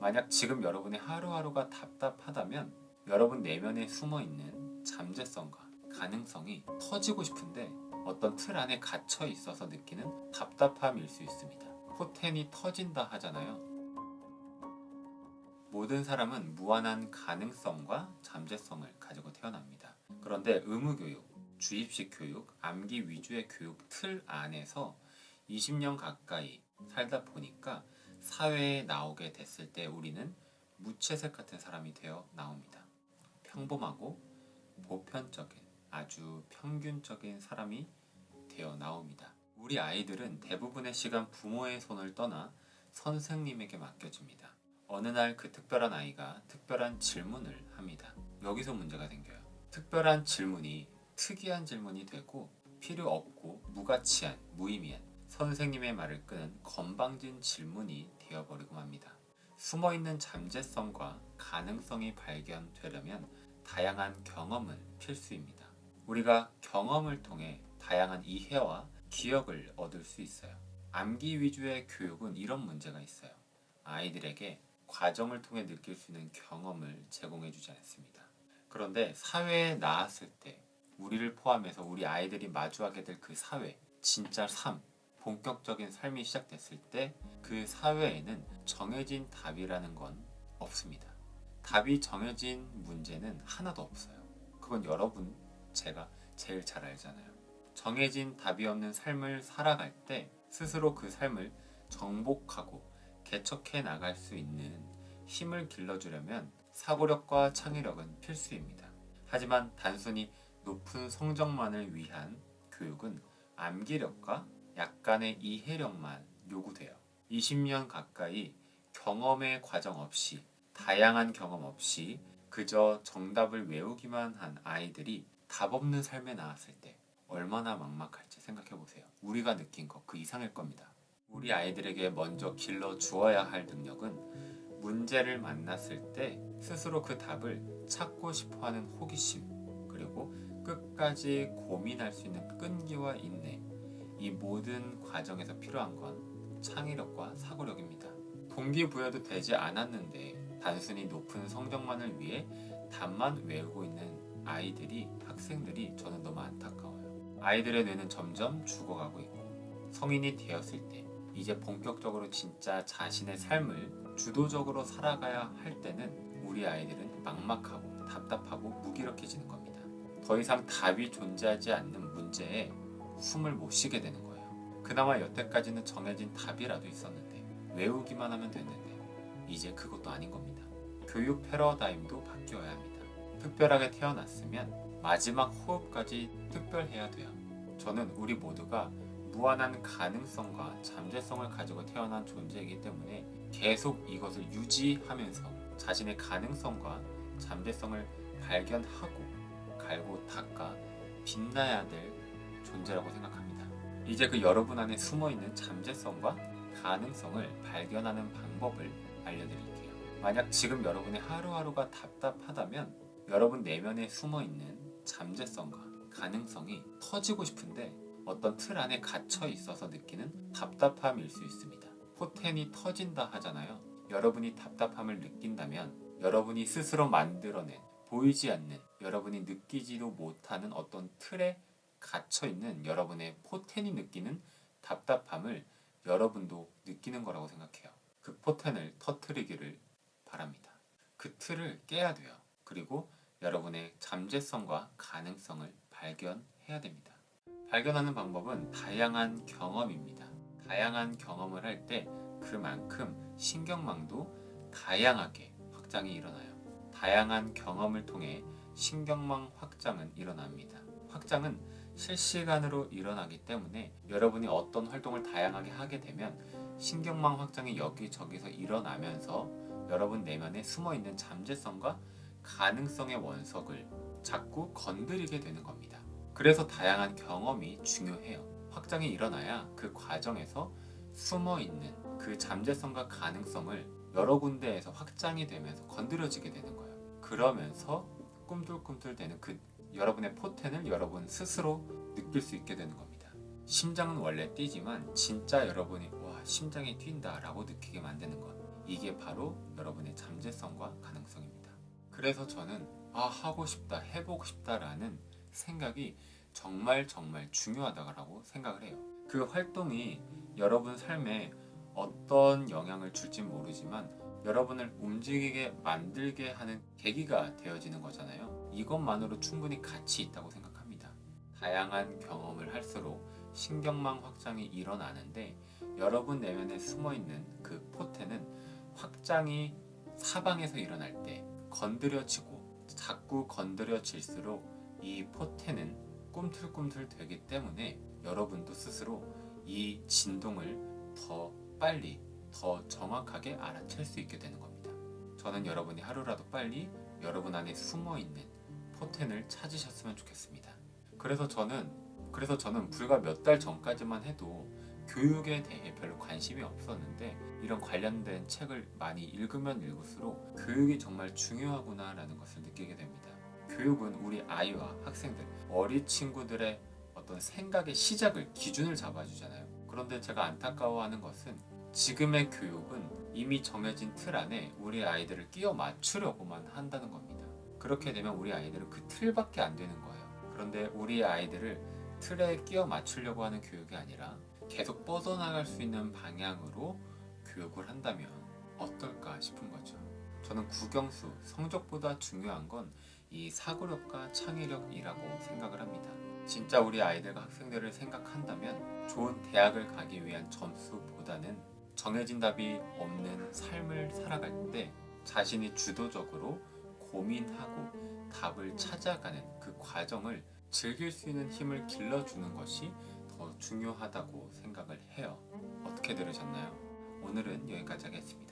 만약 지금 여러분의 하루하루가 답답하다면 여러분 내면에 숨어 있는 잠재성과 가능성이 터지고 싶은데 어떤 틀 안에 갇혀 있어서 느끼는 답답함일 수 있습니다. 포텐이 터진다 하잖아요. 모든 사람은 무한한 가능성과 잠재성을 가지고 태어납니다. 그런데 의무교육, 주입식 교육, 암기 위주의 교육 틀 안에서 20년 가까이 살다 보니까 사회에 나오게 됐을 때 우리는 무채색 같은 사람이 되어 나옵니다. 평범하고 보편적인 아주 평균적인 사람이 되어 나옵니다. 우리 아이들은 대부분의 시간 부모의 손을 떠나 선생님에게 맡겨집니다. 어느 날 그 특별한 아이가 특별한 질문을 합니다. 여기서 문제가 생겨요. 특별한 질문이 특이한 질문이 되고 필요 없고 무가치한 무의미한 선생님의 말을 끄는 건방진 질문이 되어버리고 맙니다. 숨어있는 잠재성과 가능성이 발견되려면 다양한 경험은 필수입니다. 우리가 경험을 통해 다양한 이해와 기억을 얻을 수 있어요. 암기 위주의 교육은 이런 문제가 있어요. 아이들에게 과정을 통해 느낄 수 있는 경험을 제공해 주지 않습니다. 그런데 사회에 나왔을 때 우리를 포함해서 우리 아이들이 마주하게 될 그 사회, 진짜 삶, 본격적인 삶이 시작됐을 때 그 사회에는 정해진 답이라는 건 없습니다. 답이 정해진 문제는 하나도 없어요. 그건 여러분, 제가 제일 잘 알잖아요. 정해진 답이 없는 삶을 살아갈 때 스스로 그 삶을 정복하고 개척해 나갈 수 있는 힘을 길러주려면 사고력과 창의력은 필수입니다. 하지만 단순히 높은 성적만을 위한 교육은 암기력과 약간의 이해력만 요구돼요. 20년 가까이 경험의 과정 없이 다양한 경험 없이 그저 정답을 외우기만 한 아이들이 답 없는 삶에 나왔을 때 얼마나 막막할지 생각해 보세요. 우리가 느낀 것 그 이상일 겁니다. 우리 아이들에게 먼저 길러 주어야 할 능력은 문제를 만났을 때 스스로 그 답을 찾고 싶어 하는 호기심 그리고 끝까지 고민할 수 있는 끈기와 인내 이 모든 과정에서 필요한 건 창의력과 사고력입니다. 동기부여도 되지 않았는데 단순히 높은 성적만을 위해 답만 외우고 있는 아이들이 학생들이 저는 너무 안타까워요. 아이들의 뇌는 점점 죽어가고 있고 성인이 되었을 때 이제 본격적으로 진짜 자신의 삶을 주도적으로 살아가야 할 때는 우리 아이들은 막막하고 답답하고 무기력해지는 겁니다. 더 이상 답이 존재하지 않는 문제에 숨을 못 쉬게 되는 거예요. 그나마 여태까지는 정해진 답이라도 있었는데 외우기만 하면 됐는데 이제 그것도 아닌 겁니다. 교육 패러다임도 바뀌어야 합니다. 특별하게 태어났으면 마지막 호흡까지 특별해야 돼요. 저는 우리 모두가 무한한 가능성과 잠재성을 가지고 태어난 존재이기 때문에 계속 이것을 유지하면서 자신의 가능성과 잠재성을 발견하고 갈고 닦아 빛나야 될 존재라고 생각합니다. 이제 그 여러분 안에 숨어 있는 잠재성과 가능성을 발견하는 방법을 알려드릴게요. 만약 지금 여러분의 하루하루가 답답하다면 여러분 내면에 숨어 있는 잠재성과 가능성이 터지고 싶은데 어떤 틀 안에 갇혀 있어서 느끼는 답답함일 수 있습니다. 포텐이 터진다 하잖아요. 여러분이 답답함을 느낀다면 여러분이 스스로 만들어낸 보이지 않는 여러분이 느끼지도 못하는 어떤 틀에 갇혀 있는 여러분의 포텐이 느끼는 답답함을 여러분도 느끼는 거라고 생각해요. 그 포텐을 터트리기를 바랍니다. 그 틀을 깨야 돼요. 그리고 여러분의 잠재성과 가능성을 발견해야 됩니다. 발견하는 방법은 다양한 경험입니다. 다양한 경험을 할 때 그만큼 신경망도 다양하게 확장이 일어나요. 다양한 경험을 통해 신경망 확장은 일어납니다. 확장은 실시간으로 일어나기 때문에 여러분이 어떤 활동을 다양하게 하게 되면 신경망 확장이 여기저기서 일어나면서 여러분 내면에 숨어 있는 잠재성과 가능성의 원석을 자꾸 건드리게 되는 겁니다. 그래서 다양한 경험이 중요해요. 확장이 일어나야 그 과정에서 숨어 있는 그 잠재성과 가능성을 여러 군데에서 확장이 되면서 건드려지게 되는 거예요. 그러면서 꿈틀꿈틀대는 그 여러분의 포텐을 여러분 스스로 느낄 수 있게 되는 겁니다. 심장은 원래 뛰지만 진짜 여러분이 와 심장이 뛴다 라고 느끼게 만드는 것 이게 바로 여러분의 잠재성과 가능성입니다. 그래서 저는 아 하고 싶다, 해보고 싶다 라는 생각이 정말 정말 중요하다고 생각을 해요. 그 활동이 여러분 삶에 어떤 영향을 줄지 모르지만 여러분을 움직이게 만들게 하는 계기가 되어지는 거잖아요. 이것만으로 충분히 가치 있다고 생각합니다. 다양한 경험을 할수록 신경망 확장이 일어나는데 여러분 내면에 숨어 있는 그 포텐은 확장이 사방에서 일어날 때 건드려지고 자꾸 건드려질수록 이 포텐은 꿈틀꿈틀 되기 때문에 여러분도 스스로 이 진동을 더 빨리 더 정확하게 알아챌 수 있게 되는 겁니다. 저는 여러분이 하루라도 빨리 여러분 안에 숨어 있는 포텐을 찾으셨으면 좋겠습니다. 그래서 저는 그래서 저는 불과 몇 달 전까지만 해도 교육에 대해 별로 관심이 없었는데 이런 관련된 책을 많이 읽으면 읽을수록 교육이 정말 중요하구나라는 것을 느끼게 됩니다. 교육은 우리 아이와 학생들, 어린 친구들의 어떤 생각의 시작을 기준을 잡아주잖아요. 그런데 제가 안타까워하는 것은 지금의 교육은 이미 정해진 틀 안에 우리 아이들을 끼워 맞추려고만 한다는 겁니다. 그렇게 되면 우리 아이들은 그 틀밖에 안 되는 거예요. 그런데 우리 아이들을 틀에 끼워 맞추려고 하는 교육이 아니라 계속 뻗어나갈 수 있는 방향으로 교육을 한다면 어떨까 싶은 거죠. 저는 국영수, 성적보다 중요한 건 이 사고력과 창의력이라고 생각을 합니다. 진짜 우리 아이들과 학생들을 생각한다면 좋은 대학을 가기 위한 점수보다는 정해진 답이 없는 삶을 살아갈 때 자신이 주도적으로 고민하고 답을 찾아가는 그 과정을 즐길 수 있는 힘을 길러주는 것이 더 중요하다고 생각을 해요. 어떻게 들으셨나요? 오늘은 여기까지 하겠습니다.